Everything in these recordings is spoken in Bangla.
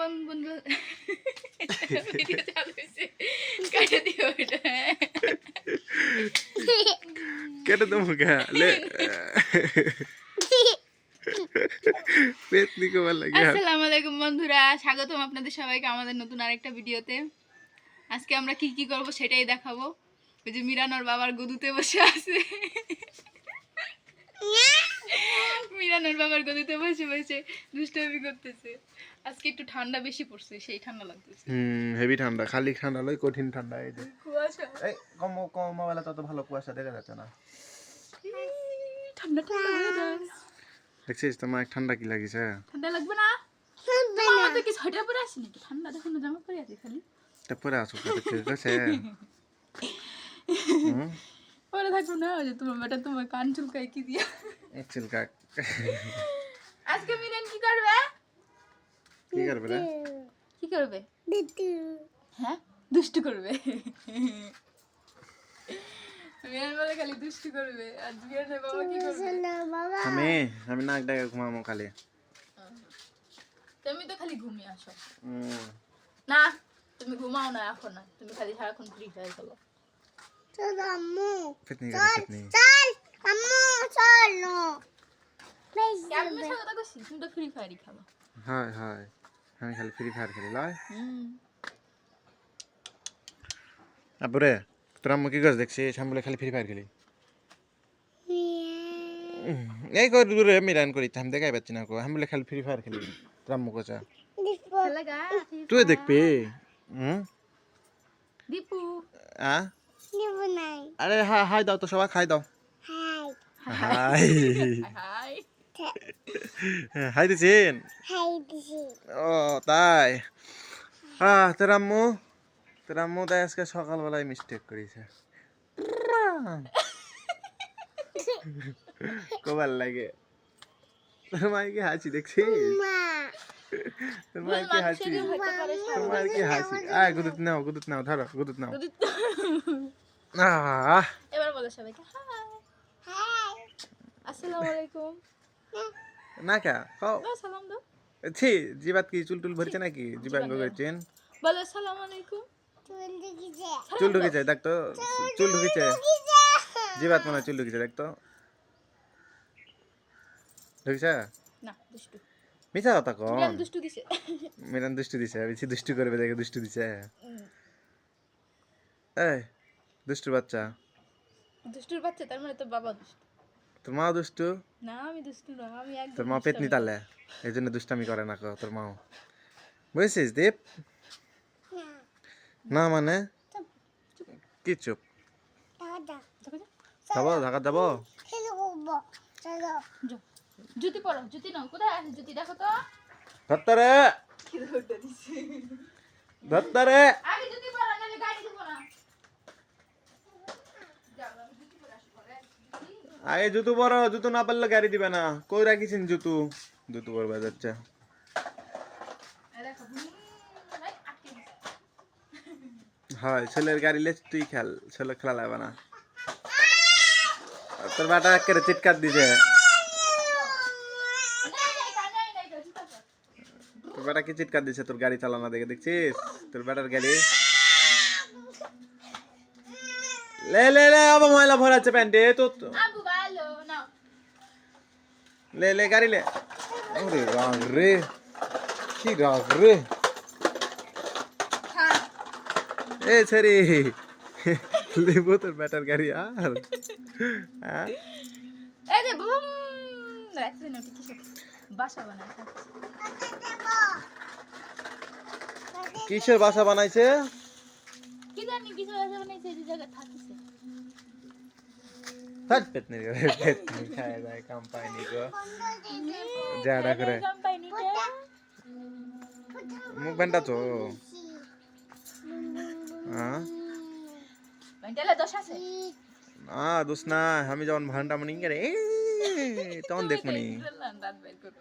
বন- বন্ধু ভিডিও চালু হয়েছে। কাটে দিও এটা। কেটে দেবো কে? লে আসসালামু আলাইকুম বন্ধুরা স্বাগতম আপনাদের সবাইকে আমাদের নতুন আরেকটা ভিডিওতে। আজকে আমরা কি কি করব সেটাই দেখাবো। ওই যে মিরানোর বাবার গদুতে বসে আছে। মিরানোর বাবার গদুতে বসে বসে দুষ্টামি করতেছে। আজকে একটু ঠান্ডা বেশি পড়ছে সেই ঠান্ডা লাগতেছে। হুম হেভি ঠান্ডা খালি ঠান্ডা লয় কঠিন ঠান্ডা এই যে। কুয়াশা। এই কম কম মোবাইলে তত ভালো কুয়াশা দেখা যাচ্ছে না। ঠান্ডা ঠান্ডা হয়ে যায়। দেখছিস তোমার ঠান্ডা কি লাগিছে? ঠান্ডা লাগবে না? আমার তো কি সোয়েটার পরে আসি নাকি? ঠান্ডা দেখো জামা পরে আছে খালি। তা পরে আসো ঠিক আছে। পরে থাকব না যে তোমার বেটা তোমার কান চুলকাই কি দিয়া। একচুয়াল কাক আজকে কি করবে রে? কি করবে? হ্যাঁ? দুষ্টু করবে? বলে খালি দুষ্টু করবে। আর মিরানের বাবা কি করবে? আমি আমি নাক ডাকে ঘুমামো খালি। তুমি তো খালি ঘুমিয়ে আসো। না তুমি ঘুমাও না এখন না তুমি খালি সারাক্ষণ ফ্রি ফায়ার খেলো পেতনি করে পেতনি আমি কথা কইছি? তুমি তো ফ্রি ফায়ারই খেলো হয় হয়। আমি খালি ফ্রি ফায়ার খেলি লয়। তারপরে তোরা আমি কি গাছ দেখছি সামনে খালি ফ্রি ফায়ার খেলি। এই কর দূরে মিরান করি আমি দেখাই পাচ্ছি না কো। আমি বলে খালি ফ্রি ফায়ার খেলি তোরা মুখ চা তুই দেখবি? হুম? দীপু। আ? আরে হ্যাঁ হাই দাও তো সবাই খাই দাও। হাই। হাই। হাই দিছেন? ও তাই? আহ তোর আম্মু? তোর আম্মু তাই আজকে সকালবেলায় মিস্টেক করেছে। কবার লাগে। তোর মায়ের কি হাসি দেখছিস? তোর মায়ের কি হাসি? তোর মায়ের কি হাসি? আয় গুদুত নাও গুদুত নাও ধরো গুদুত নাও। এবার বলো সবাইকে হাই। আসসালামু আলাইকুম। না কা? সালাম দাও। ছি জিবাত কি চুল টুল ভরছে নাকি? জিবাঙ্গ করেছেন বলো আসসালামু আলাইকুম। চুল ঢুকেছে। দেখ তো চুল ঢুকেছে। জিবাত মনে চুল ঢুকেছে দেখ তো। ঢুকেছে? না দুষ্টু। মিছা কথা কম মিরান দুষ্টু দিছে। মিরান দুষ্টু দিছে বেশি দুষ্টু করবে দেখে দুষ্টু দিছে। এই দুষ্টু বাচ্চা। দুষ্টুর বাচ্চা তার মানে তো বাবা দুষ্টু। তোর মা দুষ্টু? না আমি দুষ্টু না আমি একদম তোর মা পেতনি তালে। এই জন্য দুষ্টামি করে না কো তোর মাও। বুঝছিস দীপ? না। মানে? কি চুপ। যাব ঢাকা যাব। জুতি পরো জুতি নাও কোথায়? আছে জুতি দেখো তো। ধত্তরে কি দৌড়টা দিছে ধত্তরে আগে জুতি পরো নাহলে গাড়ি দেবো না যাও, আমি জুতি পরে আসি পরে। আগে জুতো পরো, জুতো না পারলে গাড়ি দিবে না। কই রাখিছেন জুতো? জুতো আটকে দিছে। হয়, ছেলের গাড়ি লে তুই খেল। ছেলে খেলা লাগবে না। তোর বাটা একেবারে চিৎকার দিছে। তোর বেটা কি চিৎকার দিছে? তোর গাড়ি চালানো দেখে দেখছিস? তোর বেটার গাড়ি? লে লে লে, আবার ময়লা ভরাচ্ছে প্যান্টে। তো লে লে গাড়ি লে। ওরে রাগ রে কি রাগ রে। হ্যাঁ। এ ছেড়ে। লেবো তোর বেটার গাড়ি আর? হ্যাঁ? এই যে বুম রাখছি না বাসা বানায় কিসের? বাসা বানাইছে? কি জানি কিছু বাসা বানাইছে যে জায়গায় থাকিছে থাক পেতনি রে পেতনি খায় যায় কোম্পানি গো জাডা করে মুখ বেন্টা তো হ্যাঁ দোষ আছে? না দোষ না। আমি যখন ভান্ডা মনি করে তখন দেখ মনি দাঁত বের করো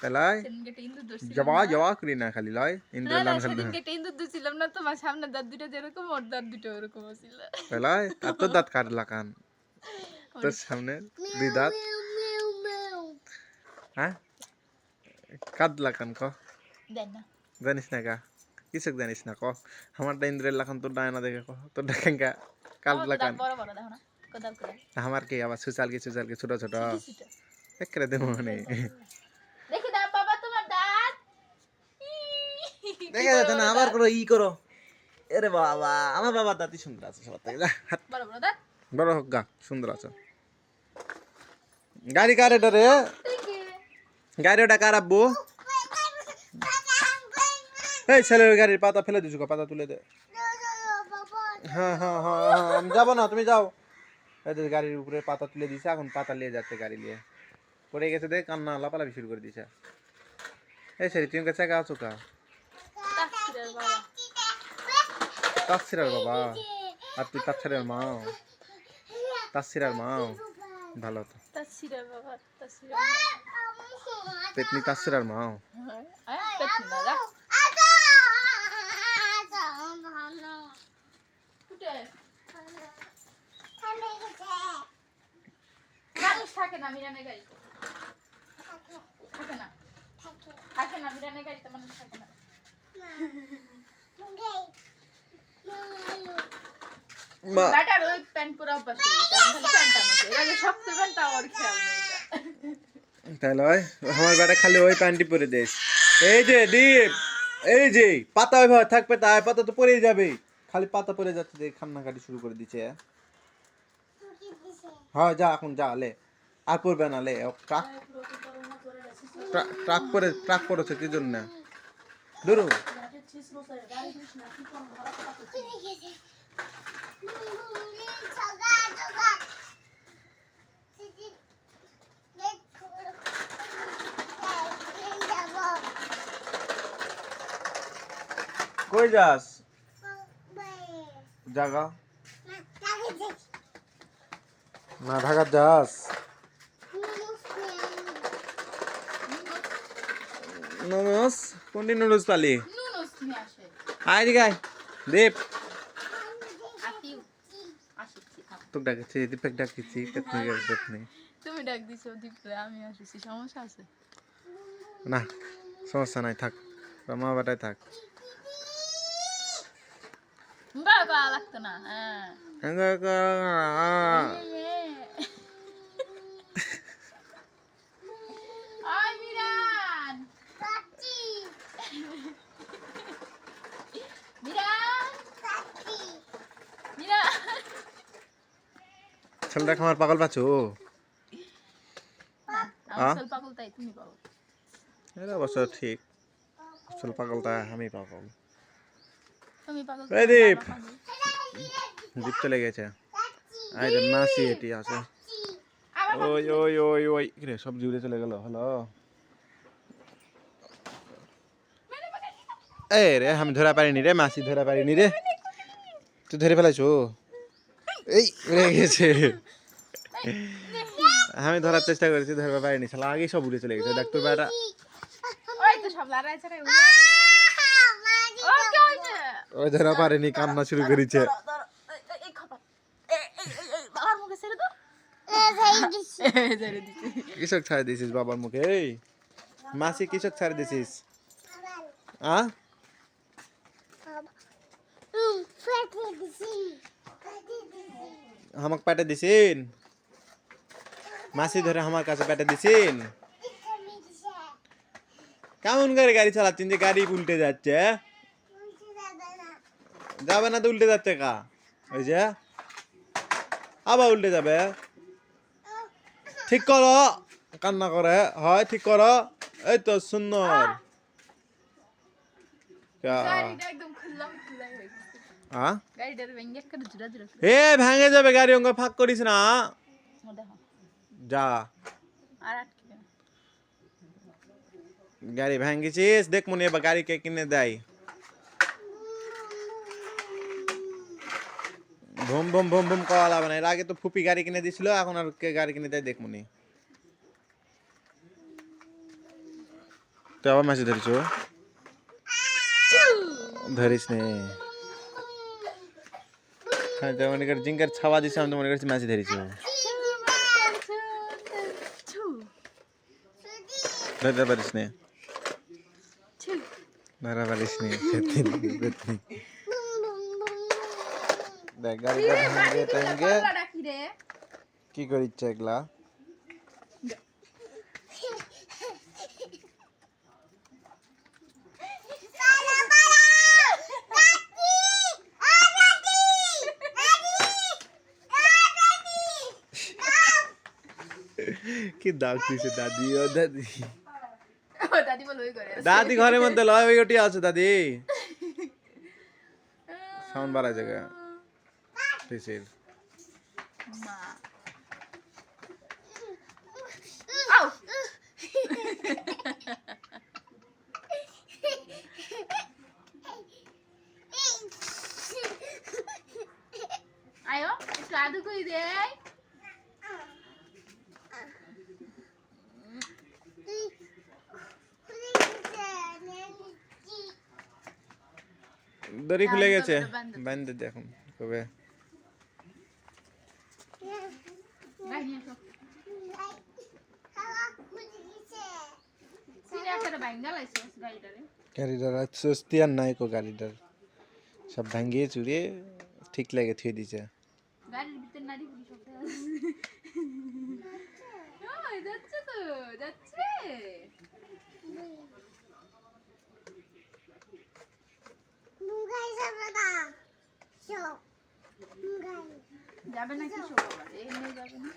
তাই সেদিনকে একটা ইন্দুর দোষ ছিল জবা জবা করি না খালি লয়। ইন্দ্র না না লান খালি সেদিনকে ইন্দুর না তোমার সামনে দাঁত দুটো যেরকম ওর দাঁত দুটো ওরকম ছিল। তাই আর তোর দাঁত কাটলা কান। তোর সামনে দুই দাঁত হ্যাঁ? কাটলা কান ক। জানিস না কা? কিছু জানিস না ক? আমারটা ইন্দ্রের লাখান তোর ডায়না দেখে ক। তোর ডাকেন কা? আমার কোদাল কোদাল আমার কি আবার সুচাল কি সুচাল কি ছোট ছোট। একরে দেবো মানে। দেখি যাচ্ছে না আবার করো ই করো। এরে বাবা আমার বাবা দাঁতি সুন্দর আছে সবার থেকে। হাত। বড় হোক গা সুন্দর আছে। গাড়ি কার এটা রে? গাড়ি ওটা কার আব্বু? এই ছেলের গাড়ির পাতা ফেলে দিছো পাতা তুলে দে। হ্যাঁ হ্যাঁ হ্যাঁ হ্যাঁ, যাব না তুমি যাও। এদের গাড়ির উপরে পাতা তুলে দিছে এখন পাতা নিয়ে যাচ্ছে গাড়ি নিয়ে। পড়ে গেছে দেখ কান্না লাপালাপি শুরু করে দিছে। এই সেরি তুমি কাছে আছো কা? তাসিরের বাবা। আর তুই তাসিরার মাও। তাসিরার মাও। ভালো তো তাসিরের বাবা তাসিরের পেতনি তাসিরার দাদা মানুষ থাকে না মিরানের গাড়িতে থাকে না। থাকে না মিরানের গাড়িতে মানুষ থাকে না। ব্যাটার ওই প্যান্ট পরে অভ্যাস হয়ে খেয়াল নেই তাহলে আমার বেটা খালি ওই প্যান্টটি পরে দিস এই যে দীপ এই যে পাতা ওইভাবে থাকবে তাই পাতা তো পরেই যাবে। খালি পাতা পরে যাচ্ছে যে কান্নাকাটি শুরু করে দিচ্ছে হ্যাঁ? যা এখন যা লে। আর পড়বে না লে ট্রাক ট্রাক- পরে ট্রাক পড়েছে কি জন্য? ধরু। কই যাস? জাগা। না ঢাকা যাস। নমস কোনটি পালি? নুনুস আসে। আয় দিকে আয় দীপ আসিও তোকে ডাকছি দীপক ডাকছি পেতনি পেতনি। তুমি ডাক দিছো দীপরে আমি আসছি সমস্যা আছে? না সমস্যা নাই থাক মা বাটায় থাক। গা লাগতো না হ্যাঁ আই মিরান মিরান মিরান ছেলেটা আমার পাগল পাচ্ছ পাগল পাগল এটা অবশ্য ঠিক আসল পাগলটা আমি পাগল। দীপ। দীপ চলে গেছে। আই রে মাসি এটি আছে। ওই ওই ওই ওই কিরে সব জুড়ে চলে গেল হ্যালো। এ রে আমি ধরা পারিনি রে মাসি ধরা পারিনি রে। তুই ধরে ফেলাইছো এই উড়ে গেছে। আমি ধরার চেষ্টা করেছি ধরতে পারিনি শালা আগেই সব উড়ে চলে গেছে। দেখ তোর বেটা ওই ধরা পারেনি কান্না শুরু করেছে। কৃষক ছাড়ে দিছিস বাবার মুখে এই। মাসি কৃষক ছাড়ে দিছিস আ? আমাক পেটে দিছিন? মাসি ধরে আমার কাছে পেটে দিছিন? কেমন করে গাড়ি চালাচ্ছেন যে গাড়ি উল্টে যাচ্ছে যাবে না তো উল্টে যাচ্ছে কা? ওই যে, আবার উল্টে যাবে ঠিক করো, কান্না করে, হয়, ঠিক করো। এই তো সুন্দর। একদম করে। এ ভেঙে যাবে গাড়ি অঙ্গ ফাঁক করিস না। যা। গাড়ি ভাঙ্গিছিস দেখ মনে এবার গাড়ি কে কিনে দেয়। ভুম ভুম ভুম ভুম কওয়া লাগবে না। এর আগে তো ফুপি গাড়ি কিনে দিছিল এখন আর কে গাড়ি কিনে দেয় দেখ মনে তুই আবার মাসি ধরিস ধরিস নে। হ্যাঁ তো মনে কর জিঙ্কার ছাওয়া দিছে, আমি তো মনে করছি মাছি ধরেছি। ধরতে পারিস নি। ধরা পারিস নি রে কি করিচ্ছে এগুলা কি দাগ দিছে দাদি? ও দাদি। দাদি করে ঘরের মধ্যে লয় ওই ওটি আছে দাদি। সাউন্ড বাড়ায় জায়গা পিসির আয়ো একটু আদু কই দে। দড়ি খুলে গেছে। বান্ধে দেখুন কবে। গাড়িটারে গাড়িটার আর নাই কো গাড়িটার। সব ভাঙ্গিয়ে চুরিয়ে ঠিক লাগে থুয়ে দিছে। গাড়ির ভিতর নারী পুলিশ সব যাচ্ছে তো যাচ্ছে। যাবে নাকি সব আবার এমনি যাবে না?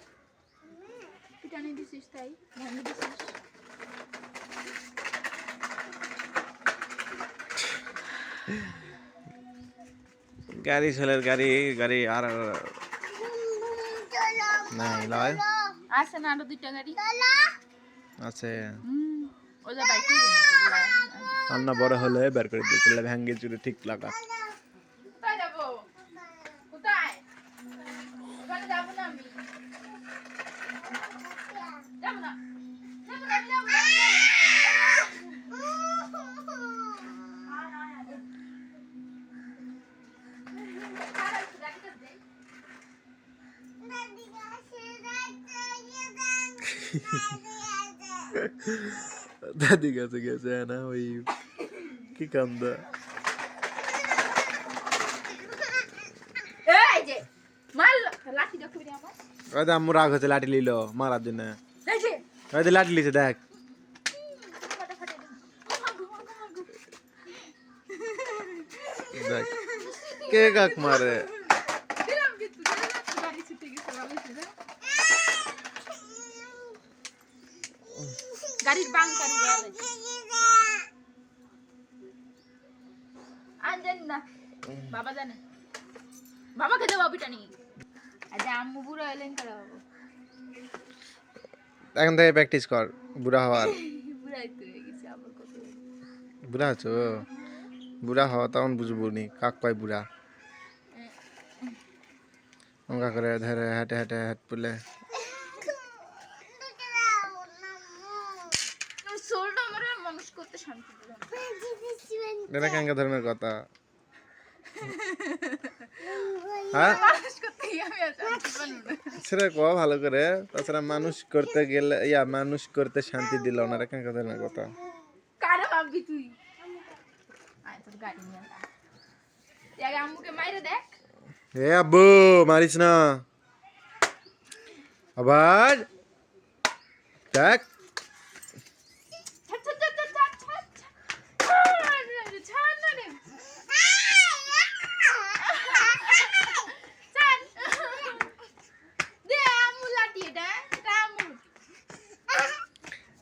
পিটানি দিছিস তাই? ভাঙি দিছিস? গাড়ি ছেলের গাড়ি গাড়ি আর নাই লয়। আছে না আরও দুইটা গাড়ি? আছে। হুম। ওটা বাইকে রান্না বড় হলে বের করে দিয়েছিল ভ্যাঙ্গে চুরি ঠিক লাগা। দাদি কাছে গেছে না ওই কি কান্দা আম্মু রাগ হচ্ছে লাঠি লিল মারার জন্য হয়তো লাঠি লিছে দেখ দেখ কে কাক মারে এখন থেকে প্র্যাকটিস কর বুড়া হওয়ার। বুড়া আছো? বুড়া হওয়া তখন বুঝব নি কাক পাই বুড়া? অঙ্কা করে ধরে হেঁটে হাটে হেঁট পুলে ধর্মের কথা। হ্যাঁ? না সেটা কও ভালো করে। তাছাড়া মানুষ করতে গেলে ইয়া মানুষ করতে শান্তি দিল না এটা কেঙ্কা ধরনের কথা? কারে ভাববি তুই? আয় তোর গাড়ি নিয়ে আয়। আম্মুকে মাইরে দেখ। এ আব্বু মারিস না। আবার দেখ।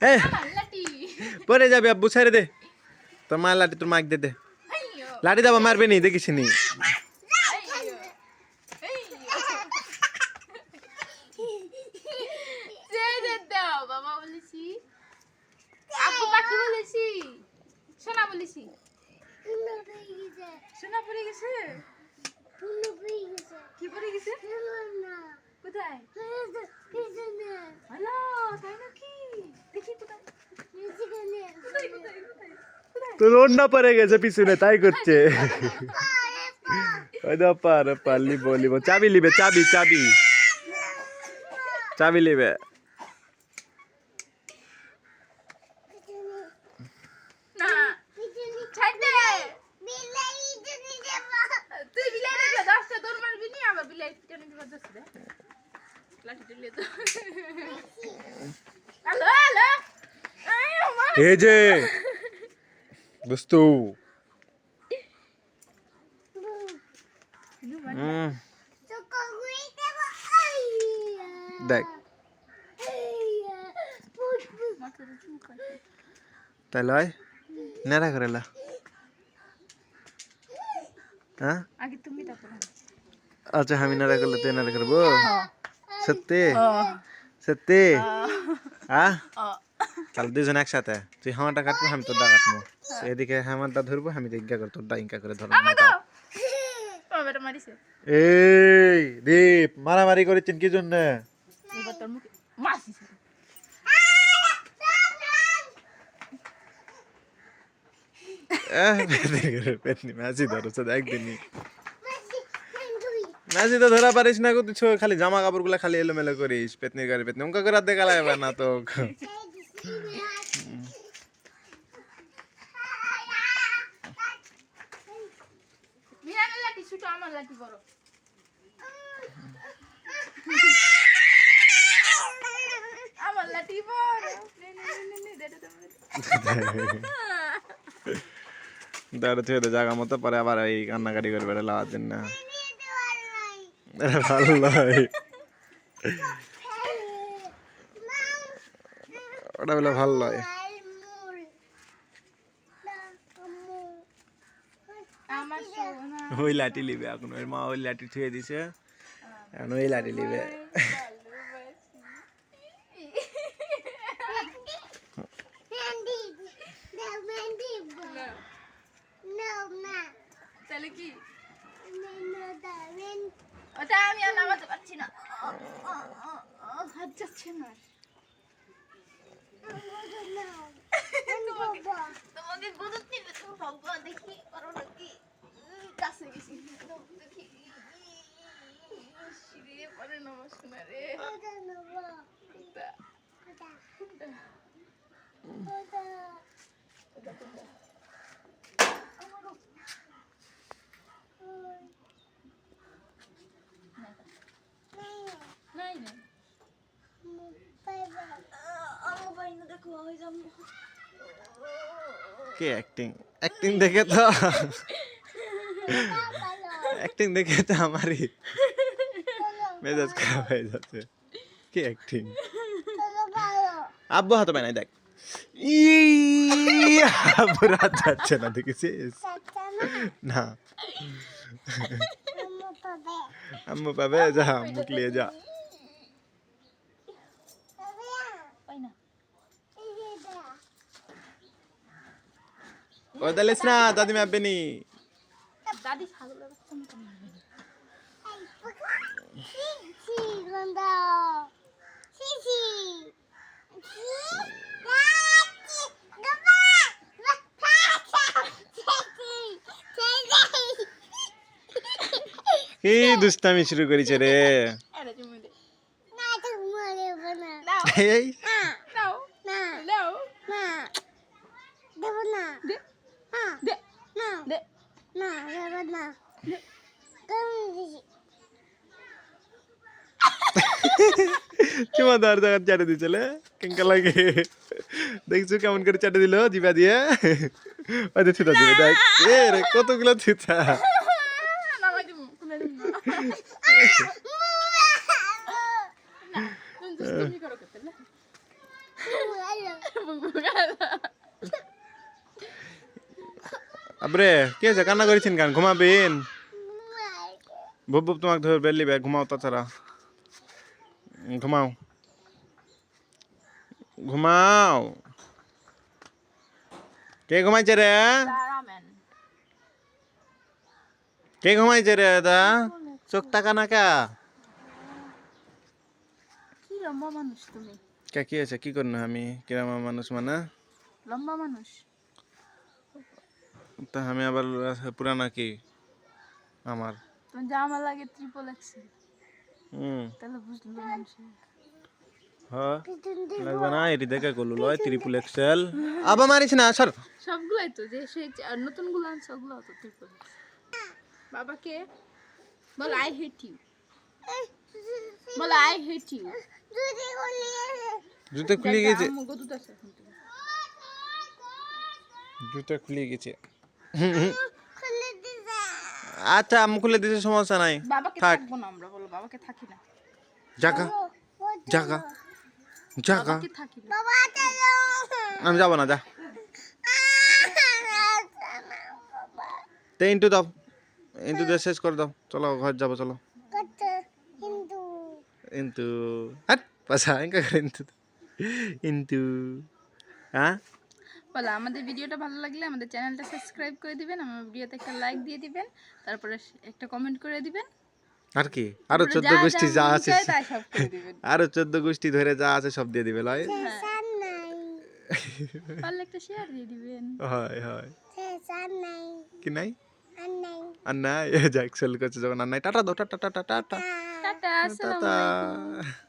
এ পরে যাবি আব্বু ছেড়ে দে। তোর মা লাঠি তোর মাইক দে দে। লাঠি দাবা মারবে নি দেখিস নি। কি পড়ে গেছে? কোথায়? হ্যাঁ, হ্যাঁ, হ্যাঁ। হ্যালো তাই নাকি? তো রোড না পড়ে গেছে পিছনে, তাই করছে। ওই দাও পার পার লিবো লিবো চাবি লিবে চাবি চাবি। চাবি লিবে বিলাই এই আমার এই যে দোস্তু হুম, দেখ মাথাটা চুলকায়। তাই লয় নেড়া করে লা হ্যাঁ আগে তুমি তারপর আমি। আচ্ছা আমি নেড়া করলে তুই নেড়া করব সত্যি হ্যাঁ। সত্যি হ্যাঁ আহ, তাহলে দুজন একসাথে। তুই হামাটা কাটবো আমি তোর দা কাটবো এদিকে হামারটা ধরবো আমি ইঙ্কা করে তোর দা ইঙ্কা করে ধরবো এই দীপ মারামারি করেছেন কি জন্য? ধরা। পারিস না গো খালি জামা কাপড়গুলা খালি এলোমেলো করিস পেতনির গাড়ি পেতনি। উনকা করে দেখা লাগবে না তো মিরানের লাঠি ছোট আমার লাঠি বড় আমার লাঠি বড় নে, নে, নে, নে, নে, দে, দে, দে, দে। দাঁড়া তুই তো জায়গা মতো পরে আবার এই কান্নাকাটি করে বেড়ে লাগার জন্য ভালো নয় ওটা বলে ভালো লয় ওই লাঠি লিবে এখন ওর মা ওই লাঠি থুয়ে দিছে। এখন ওই লাঠি লিবে তাহলে কি ওটা আমি আর নামাতে পারছি না হাত যাচ্ছে না তোমাকে তোমাকে গুরুত্ব দিবে তো ভগবান দেখি করো নাকি উম, কাছে গেছি দাও, দেখি সিঁড়িয়ে পরে নমস্কার রে দা, দা। নাই নাই আমার বাড়ি না দেখো হয়ে যাব কে অ্যাক্টিং অ্যাক্টিং দেখে তো অ্যাক্টিং দেখে তো আমারই। মেজাজ খারাপ হয়ে যাচ্ছে। কি অ্যাক্টিং আব্বু হাতে বানাই দেখ। ই আব্বুর হাত যাচ্ছে না দেখেছিস না। আম্মু পাবে। যা মুখ লিয়ে যা পাই না আব্বেনি দাদি ছাগলের বাচ্চা মতো কি দুষ্টামি শুরু করেছে রে? এই নাও নাও দে দে দে ধর জায়গা চাটে দিয়েছিলে কেঙ্কা লাগে। দেখছ কেমন করে চাটে দিল জিবা দিয়ে? ওই যে থিতা দিবে দেখ। এ রে, কতগুলো থিতা। আবরে, কে আছে কান্না করেছেন গান ঘুমাবেন? বুব বুব তোমাকে ধরে বের লিবে, ঘুমাও তাছাড়া। ঘুমাও। ঘুমাও। কে ঘুমাইছে রে? কে ঘুমাইছে রে দা চোখ টাকা না কা? কি লম্বা মানুষ তুমি। কে কি আছে কি করব আমি? কিরম মানুষ মানে? লম্বা মানুষ। তা আমি আবার পুরানা কি? আমার। তুমি জামা লাগে ত্রিপল এক্সেল হুম। তাহলে বুঝলো মানুষ হ্যাঁ। লাগবে না এটি দেখে করল লয় ত্রিপুল এক্সেল আবার মারিস না সর। সবগুলাই তো যে সেই নতুনগুলো আনছে ওগুলো তো ত্রিপল বাবাকে বল আই হেট ইউ বলো আই হেট ইউ জুতো খুলে গেছে। জুতো খুলে গেছে। আচ্ছা আম্মু খুলে দিতে সমস্যা নাই। বাবাকে থাক। থাকব না আমরা বলো বাবাকে থাকি না। জাগা জাগা। জাগা থাকি আমি যাব না যা। তে ইন্টু দাও। ইন্টু দিয়ে শেষ করে দাও। চলো ঘর যাব চলো। ইন্টু। হাট পাশা ইনকা ইন্টু। ইন্টু। হ্যাঁ? বলো আমাদের ভিডিওটা ভালো লাগলে আমাদের চ্যানেলটা সাবস্ক্রাইব করে দিবেন আমার ভিডিওতে একটা লাইক দিয়ে দিবেন তারপরে একটা কমেন্ট করে দিবেন। আর কি? আরও তারপরে চোদ্দ গোষ্ঠী যা আছে আরও চোদ্দ গোষ্ঠী ধরে যা আছে সব দিয়ে দিবে লয়। পারলে একটা শেয়ার দিয়ে দিবেন। হয় হয়। কি নাই? আর নাই যাক সেল করছে যখন আর নাই টাটা দো tata tata tata. Tata tata. আলাইকুম।